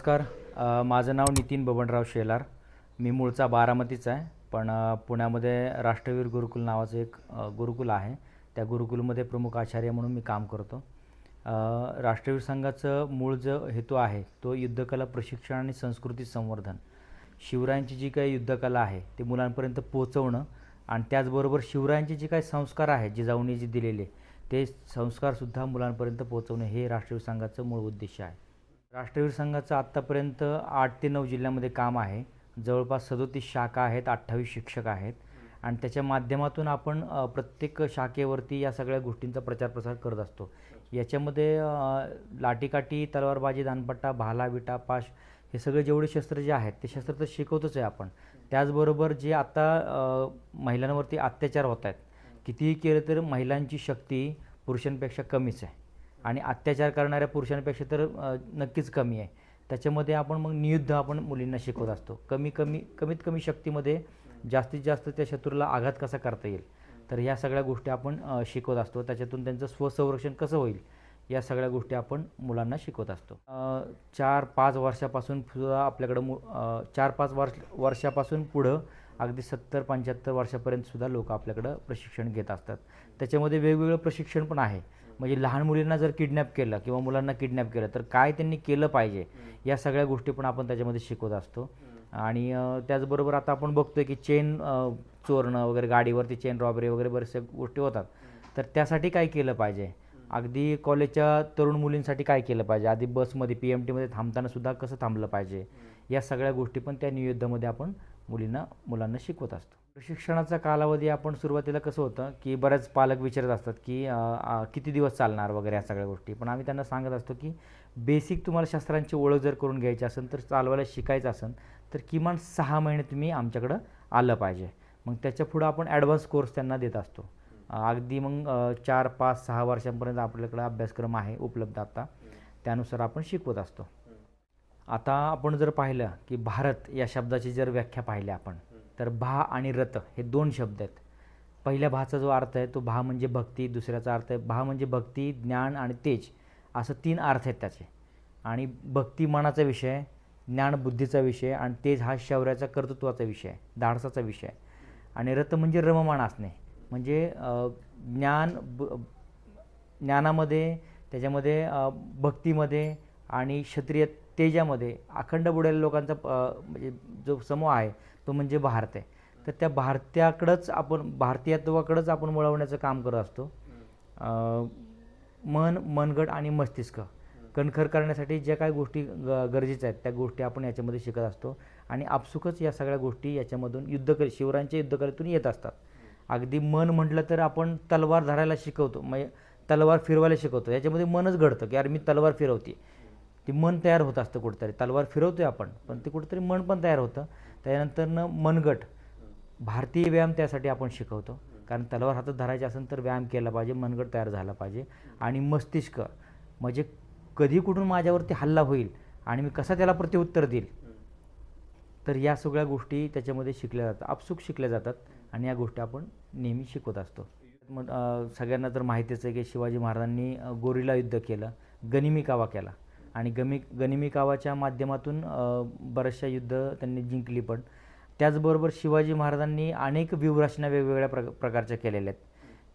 नमस्कार. माझं नाव नितीन बबनराव शेलार. मी मूळचा बारामतीचा आहे. पण पुण्यामध्ये राष्ट्रवीर गुरुकुल नावाचं एक गुरुकुल आहे. त्या गुरुकुलमध्ये प्रमुख आचार्य म्हणून मी काम करतो. राष्ट्रवीर संघाचं मूळ जो हेतू आहे तो युद्धकला प्रशिक्षण आणि संस्कृती संवर्धन. शिवरायांची जी काही युद्धकला आहे ती मुलांपर्यंत पोहोचवणं आणि त्याचबरोबर शिवरायांचे जे काही संस्कार आहेत जिजाऊने जे दिलेले ते संस्कारसुद्धा मुलांपर्यंत पोहोचवणं हे राष्ट्रवीर संघाचं मूळ उद्देश आहे. राष्ट्रवीर संघाचं आत्तापर्यंत आठ ते नऊ जिल्ह्यामध्ये काम आहे. जवळपास सदोतीस शाखा आहेत अठ्ठावीस शिक्षक आहेत. आणि त्याच्या माध्यमातून आपण प्रत्येक शाखेवरती या सगळ्या गोष्टींचा प्रचार प्रसार करत असतो. याच्यामध्ये लाठीकाठी तलवारबाजी दानपट्टा भाला विटा पाश हे सगळे जेवढे शस्त्र जे आहेत ते शस्त्र तर शिकवतोच आहे आपण. त्याचबरोबर जे आत्ता महिलांवरती अत्याचार होत आहेत कितीही केलं तर महिलांची शक्ती पुरुषांपेक्षा कमीच आहे. आणि अत्याचार करणाऱ्या पुरुषांपेक्षा तर नक्कीच कमी आहे. त्याच्यामध्ये आपण मग नियुद्ध आपण मुलींना शिकवत असतो. कमी कमी कमीत कमी शक्तीमध्ये जास्तीत जास्त त्या शत्रूला आघात कसा करता येईल? तर ह्या सगळ्या गोष्टी आपण शिकवत असतो. त्याच्यातून त्यांचं स्वसंरक्षण कसं होईल? या सगळ्या गोष्टी आपण मुलांना शिकवत असतो. चार पाच वर्षापासून सुद्धा आपल्याकडं मु चार पाच वर्ष वर्षापासून पुढं अगदी सत्तर पंच्याहत्तर वर्षापर्यंत सुद्धा लोक आपल्याकडं प्रशिक्षण घेत असतात. त्याच्यामध्ये वेगवेगळं प्रशिक्षण पण आहे. म्हणजे लहान मुलींना जर किडनॅप केलं किंवा मुलांना किडनॅप केलं तर काय त्यांनी केलं पाहिजे? या सगळ्या गोष्टी पण आपण त्याच्यामध्ये शिकवत असतो. आणि त्याचबरोबर आता आपण बघतोय की चेन चोरणं वगैरे गाडीवरती चेन रॉबरी वगैरे बऱ्याचशा गोष्टी होतात. तर त्यासाठी काय केलं पाहिजे? अगदी कॉलेजच्या तरुण मुलींसाठी काय केलं पाहिजे? आधी बसमध्ये पी एम टीमध्ये थांबताना सुद्धा कसं थांबलं पाहिजे? या सगळ्या गोष्टी पण त्या नियुद्धामध्ये आपण मुलींना मुलांना शिकवत असतो. प्रशिक्षणाचा कालावधी आपण सुरुवातीला कसं होतं की बऱ्याच पालक विचारत असतात की किती दिवस चालणार वगैरे या सगळ्या गोष्टी. पण आम्ही त्यांना सांगत असतो की बेसिक तुम्हाला शस्त्रांची ओळख जर करून घ्यायची असेल तर चालवायला शिकायचं असेल तर किमान सहा महिने तुम्ही आमच्याकडं आलं पाहिजे. मग त्याच्या पुढं आपण ॲडव्हान्स कोर्स त्यांना देत असतो. अगदी मग चार पाच सहा वर्षांपर्यंत आपल्याकडं अभ्यासक्रम आहे उपलब्ध आता. त्यानुसार आपण शिकवत असतो. आता आपण जर पाहिलं की भारत या शब्दाची जर व्याख्या पाहिली आपण तर भा आणि रत हे दोन शब्द आहेत. पहिल्या भाचा जो अर्थ आहे तो भा म्हणजे भक्ती दुसऱ्याचा अर्थ आहे भा म्हणजे भक्ती ज्ञान आणि तेज. असं तीन अर्थ आहेत त्याचे. आणि भक्ती मनाचा विषय ज्ञान बुद्धीचा विषय आणि तेज हा शौर्याचा कर्तृत्वाचा विषय धाडसाचा विषय. आणि रथ म्हणजे रममाण असणे. म्हणजे ज्ञान ब ज्ञानामध्ये त्याच्यामध्ये भक्तीमध्ये आणि क्षत्रिय तेजामध्ये अखंड बुडालेल्या लोकांचा म्हणजे जो समूह आहे तो म्हणजे भारत आहे. तर त्या भारतीयाकडंच आपण भारतीयत्वाकडंच आपण वळवण्याचं काम करत असतो. मन मनगट आणि मस्तिष्क कणखर करण्यासाठी ज्या काही गोष्टी ग गरजेच्या आहेत त्या गोष्टी आपण याच्यामध्ये शिकत असतो. आणि आपसुकच या सगळ्या गोष्टी याच्यामधून युद्धकले शिवरायांच्या युद्धकलेतून येत असतात. अगदी मन म्हटलं तर आपण तलवार धरायला शिकवतो म्हणजे तलवार फिरवायला शिकवतो. याच्यामध्ये मनच घडतं की अरे मी तलवार फिरवते. की मन तयार होत असतं कुठेतरी. तलवार फिरवतोय आपण पण ते कुठेतरी मन पण तयार होतं. त्यानंतरनं मनगट. भारतीय व्यायाम त्यासाठी आपण शिकवतो. कारण तलवार हातात धरायची असेल तर व्यायाम केला पाहिजे मनगट तयार झाला पाहिजे. आणि मस्तिष्क म्हणजे कधी कुठून माझ्यावरती हल्ला होईल आणि मी कसा त्याला प्रत्युत्तर देईल तर या सगळ्या गोष्टी त्याच्यामध्ये शिकल्या जातात आपसुक शिकल्या जातात. आणि या गोष्टी आपण नेहमी शिकवत असतो. मग सगळ्यांना तर माहितीच आहे की शिवाजी महाराजांनी गोरिला युद्ध केलं गनिमी कावा केला. आणि गमी गनिमी कावाच्या माध्यमातून बऱ्याचशा युद्ध त्यांनी जिंकली पण. त्याचबरोबर शिवाजी महाराजांनी अनेक व्यूहरचना वेगवेगळ्या प्र प्रकारच्या केलेल्या आहेत.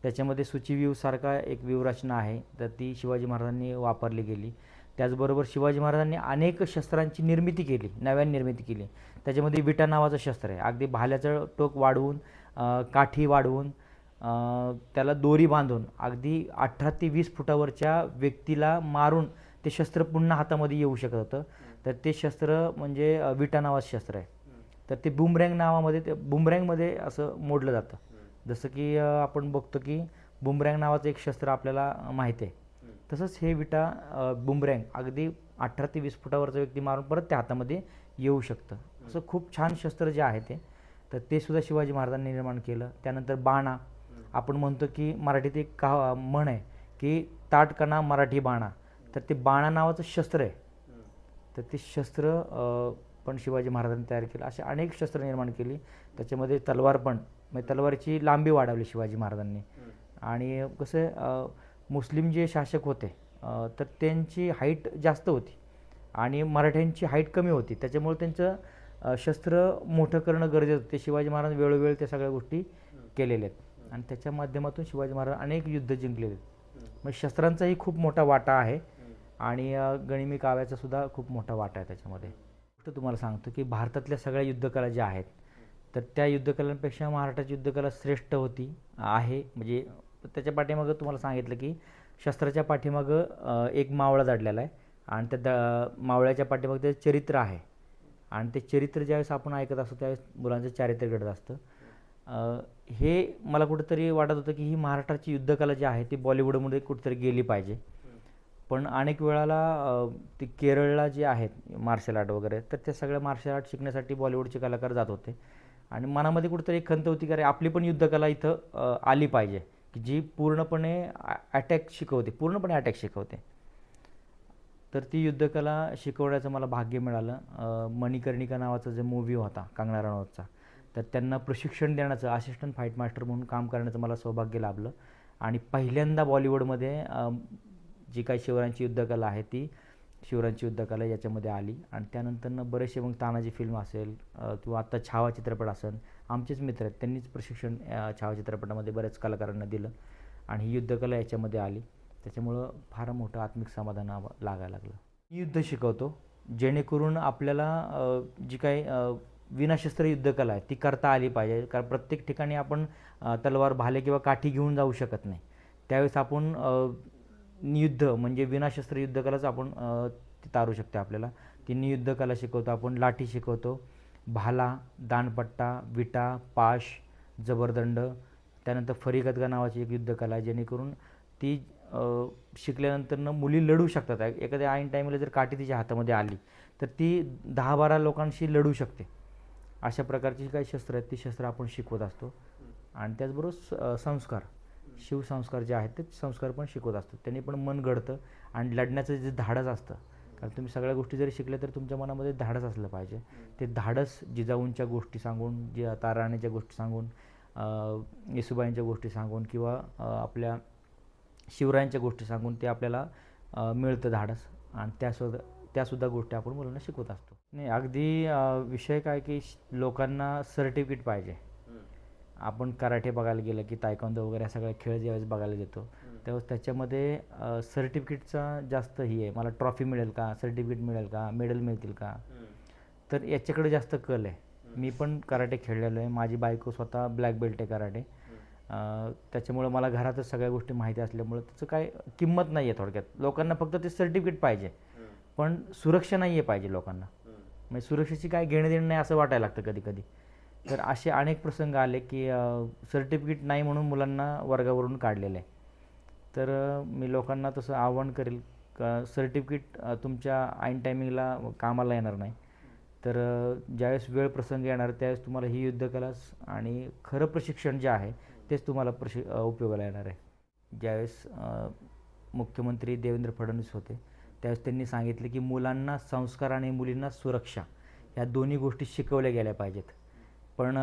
त्याच्यामध्ये सूचीव्यूहसारखा एक व्यूहरचना आहे तर ती शिवाजी महाराजांनी वापरली गेली. त्याचबरोबर शिवाजी महाराजांनी अनेक शस्त्रांची निर्मिती केली नव्याने निर्मिती केली. त्याच्यामध्ये विटा नावाचं शस्त्र आहे. अगदी भाल्याचं टोक वाढवून काठी वाढवून त्याला दोरी बांधून अगदी अठरा ते वीस फुटावरच्या व्यक्तीला मारून ते शस्त्र पुन्हा हातामध्ये येऊ शकत होतं. तर ते शस्त्र म्हणजे विटा नावाचं शस्त्र आहे. तर ते बुमरँग नावामध्ये ते बुमरँगमध्ये असं मोडलं जातं. जसं की आपण बघतो की बुमरँग नावाचं एक शस्त्र आपल्याला माहीत आहे. तसंच हे विटा बुमरँग अगदी अठरा ते वीस फुटावरचा व्यक्ती मारून परत त्या हातामध्ये येऊ शकतं. असं खूप छान शस्त्र जे आहे ते तर ते सुद्धा शिवाजी महाराजांनी निर्माण केलं. त्यानंतर बाणा. आपण म्हणतो की मराठीत एक का म्हण आहे की ताटकणा मराठी बाणा. तर ते बाणा नावाचं शस्त्र आहे. तर ते शस्त्र पण शिवाजी महाराजांनी तयार केलं. असे अनेक शस्त्र निर्माण केली. त्याच्यामध्ये तलवार पण म्हणजे तलवारीची लांबी वाढवली शिवाजी महाराजांनी. आणि कसं मुस्लिम जे शासक होते तर त्यांची हाईट जास्त होती. आणि मराठ्यांची हाईट कमी होती. त्याच्यामुळे त्यांचं शस्त्र मोठं करणं गरजेचं होतं. ते शिवाजी महाराज वेळोवेळी त्या सगळ्या गोष्टी केलेल्या आहेत. आणि त्याच्या माध्यमातून शिवाजी महाराज अनेक युद्ध जिंकलेले आहेत. मग शस्त्रांचाही खूप मोठा वाटा आहे. आणि गणिमी काव्याचासुद्धा काव्याचा सुद्धा खूप मोठा वाटा आहे त्याच्यामध्ये. गोष्ट तुम्हाला सांगतो की भारतातल्या सगळ्या युद्धकला ज्या आहेत तर त्या युद्धकलांपेक्षा महाराष्ट्राची युद्धकला श्रेष्ठ होती आहे. म्हणजे त्याच्या पाठीमागं तुम्हाला सांगितलं की शस्त्राच्या पाठीमागं एक मावळा दडलेला आहे आणि त्या द मावळ्याच्या पाठीमागं त्याचं चरित्र आहे. आणि ते चरित्र ज्यावेळेस आपण ऐकत असतो त्यावेळेस मुलांचं चारित्र्य घडत असतं. हे मला कुठंतरी वाटत होतं की ही महाराष्ट्राची युद्धकला जी आहे ती बॉलिवूडमध्ये कुठेतरी गेली पाहिजे. पण अनेक वेळाला ती केरळला जे आहेत मार्शल आर्ट वगैरे तर त्या सगळ्या मार्शल आर्ट शिकण्यासाठी बॉलिवूडचे कलाकार जात होते. आणि मनामध्ये कुठेतरी एक खंत होती की अरे आपली पण युद्धकला इथं आली पाहिजे की जी पूर्णपणे अटॅक शिकवते पूर्णपणे अटॅक शिकवते. तर ती युद्धकला शिकवण्याचं मला भाग्य मिळालं. मणिकर्णिका नावाचा जो मूवी होता कंगना रनौतचा तर त्यांना प्रशिक्षण देण्याचं असिस्टंट फाईट मास्टर म्हणून काम करण्याचं मला सौभाग्य लाभलं. आणि पहिल्यांदा बॉलिवूडमध्ये जी काही शिवरायांची युद्धकला आहे ती शिवरायांची युद्धकला याच्यामध्ये आली. आणि त्यानंतरनं बरेचसे मग तानाजी फिल्म असेल किंवा आत्ता छावा चित्रपट असेल आमचेच मित्र आहेत त्यांनीच प्रशिक्षण छावा चित्रपटामध्ये बऱ्याच कलाकारांना दिलं आणि ही युद्धकला याच्यामध्ये आली. त्याच्यामुळं फार मोठं आत्मिक समाधान लागायला लागलं. मी युद्ध शिकवतो जेणेकरून आपल्याला जी काही विनाशस्त्र युद्धकला आहे ती करता आली पाहिजे. कारण प्रत्येक ठिकाणी आपण तलवार भाले किंवा काठी घेऊन जाऊ शकत नाही. त्यावेळेस आपण नियुद्ध युद्ध म्हणजे विनाशस्त्र युद्धकलाच आपण तारू शकते आपल्याला. ती नियुद्ध कला शिकवतो आपण लाठी शिकवतो भाला दानपट्टा विटा पाश जबरदंड त्यानंतर फरीगदगा नावाची एक युद्धकला आहे जेणेकरून ती शिकल्यानंतरनं मुली लढू शकतात. एखाद्या ऐन टाईमला जर काठी तिच्या हातामध्ये आली तर ती दहा बारा लोकांशी लढू शकते. अशा प्रकारची जी काही शस्त्र आहेत ती शस्त्र आपण शिकवत असतो. आणि त्याचबरोबर स- संस्कार. शिवसंस्कार जे आहेत ते संस्कार पण शिकवत असतो त्यांनी पण मन घडतं आणि लढण्याचं जे धाडस असतं. कारण तुम्ही सगळ्या गोष्टी जरी शिकल्या तर तुमच्या मनामध्ये धाडस असलं पाहिजे. ते धाडस जिजाऊंच्या गोष्टी सांगून जे ताराणीच्या गोष्टी सांगून येसुबाईंच्या गोष्टी सांगून किंवा आपल्या शिवरायांच्या गोष्टी सांगून ते आपल्याला मिळतं धाडस. आणि त्यासुद्धा त्यासुद्धा गोष्टी आपण मुलांना शिकवत असतो. नाही अगदी विषय काय की श- लोकांना सर्टिफिकेट पाहिजे. आपण कराटे बघायला गेलं की तायकांदो वगैरे या सगळ्या खेळ ज्यावेळेस बघायला जातो त्यावेळेस त्याच्यामध्ये सर्टिफिकेटचा जास्त ही आहे. मला ट्रॉफी मिळेल का? सर्टिफिकेट मिळेल का? मेडल मिळतील का? तर याच्याकडे जास्त कल आहे. मी पण कराटे खेळलेलो आहे. माझी बायको स्वतः ब्लॅक बेल्ट आहे कराटे. त्याच्यामुळं मला घरातच सगळ्या गोष्टी माहिती असल्यामुळं त्याचं काय किंमत नाही आहे थोडक्यात. लोकांना फक्त ते सर्टिफिकेट पाहिजे. पण सुरक्षा नाही आहे पाहिजे लोकांना. म्हणजे सुरक्षेची काय घेणं देणं नाही असं वाटायला लागतं कधी कधी तर असे अनेक प्रसंग आले की सर्टिफिकेट नाही म्हणून मुलांना वर्गावरून काढलेलं. आहे तर मी लोकांना तसं आव्हान करेल का सर्टिफिकेट तुमच्या ऐन टायमिंगला कामाला येणार नाही. तर ज्यावेळेस वेळ प्रसंग येणार त्यावेळेस तुम्हाला ही युद्धकला आणि खरं प्रशिक्षण जे आहे तेच तुम्हाला प्रशि उपयोगाला येणार आहे. ज्यावेळेस मुख्यमंत्री देवेंद्र फडणवीस होते त्यावेळेस त्यांनी सांगितले की मुलांना संस्कार आणि मुलींना सुरक्षा ह्या दोन्ही गोष्टी शिकवल्या गेल्या पाहिजेत. पण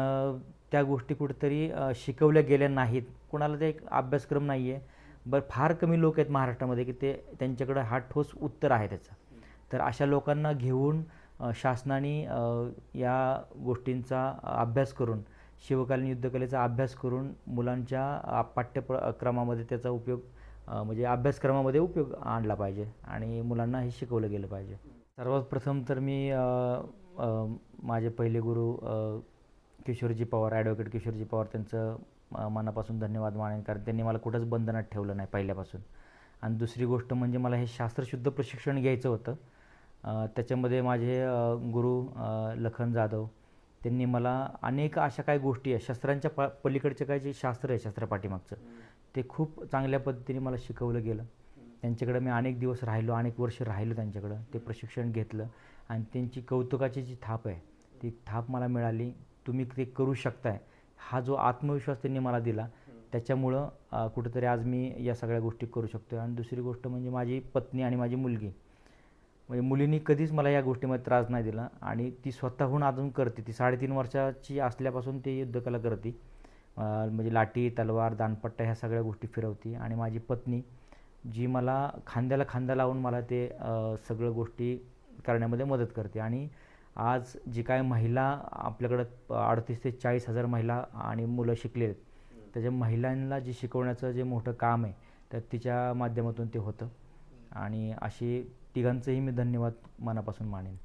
त्या गोष्टी कुठेतरी शिकवल्या गेल्या नाहीत. कोणाला ते एक अभ्यासक्रम नाही आहे बरं फार कमी लोक आहेत महाराष्ट्रामध्ये की ते त्यांच्याकडं हा ठोस उत्तर आहे त्याचं. तर अशा लोकांना घेऊन शासनाने या गोष्टींचा अभ्यास करून शिवकालीन युद्धकलेचा अभ्यास करून मुलांच्या पाठ्यक्रमामध्ये क्रमामध्ये त्याचा उपयोग म्हणजे अभ्यासक्रमामध्ये उपयोग आणला पाहिजे आणि मुलांना हे शिकवलं गेलं पाहिजे. सर्वात प्रथम तर मी माझे पहिले गुरु किशोरजी पवार ॲडव्होकेट किशोरजी पवार त्यांचं मनापासून धन्यवाद मानेन कारण त्यांनी मला कुठंच बंधनात ठेवलं नाही पहिल्यापासून. आणि दुसरी गोष्ट म्हणजे मला हे शास्त्रशुद्ध प्रशिक्षण घ्यायचं होतं. त्याच्यामध्ये माझे गुरु लखन जाधव त्यांनी मला अनेक अशा काही गोष्टी आहेत शस्त्रांच्या प पलीकडचे काही जे शास्त्र आहे शस्त्रपाठीमागचं ते खूप चांगल्या पद्धतीने मला शिकवलं गेलं. त्यांच्याकडं मी अनेक दिवस राहिलो अनेक वर्ष राहिलो त्यांच्याकडं ते प्रशिक्षण घेतलं. आणि त्यांची कौतुकाची जी थाप आहे ती थाप मला मिळाली. तुम्ही ते करू शकताय. हा जो आत्मविश्वास त्यांनी मला दिला त्याच्यामुळं कुठेतरी आज मी या सगळ्या गोष्टी करू शकतो आणि दुसरी गोष्ट म्हणजे माझी पत्नी आणि माझी मुलगी. म्हणजे मुलींनी कधीच मला या गोष्टीमध्ये त्रास नाही दिला आणि ती स्वतःहून अजून करते. ती साडेतीन वर्षाची असल्यापासून ती युद्धकला करते. म्हणजे लाठी तलवार दानपट्टा ह्या सगळ्या गोष्टी फिरवती. आणि माझी पत्नी जी मला खांद्याला खांदा लावून मला ते सगळं गोष्टी करण्यामध्ये मदत करते. आणि आज जी काय महिला आपल्याकडं अडतीस ते चाळीस हजार महिला आणि मुलं शिकले आहेत त्याच्या महिलांना जे शिकवण्याचं जे मोठं काम आहे तर तिच्या माध्यमातून ते होतं. आणि अशी तिघांचंही मी धन्यवाद मनापासून मानेन.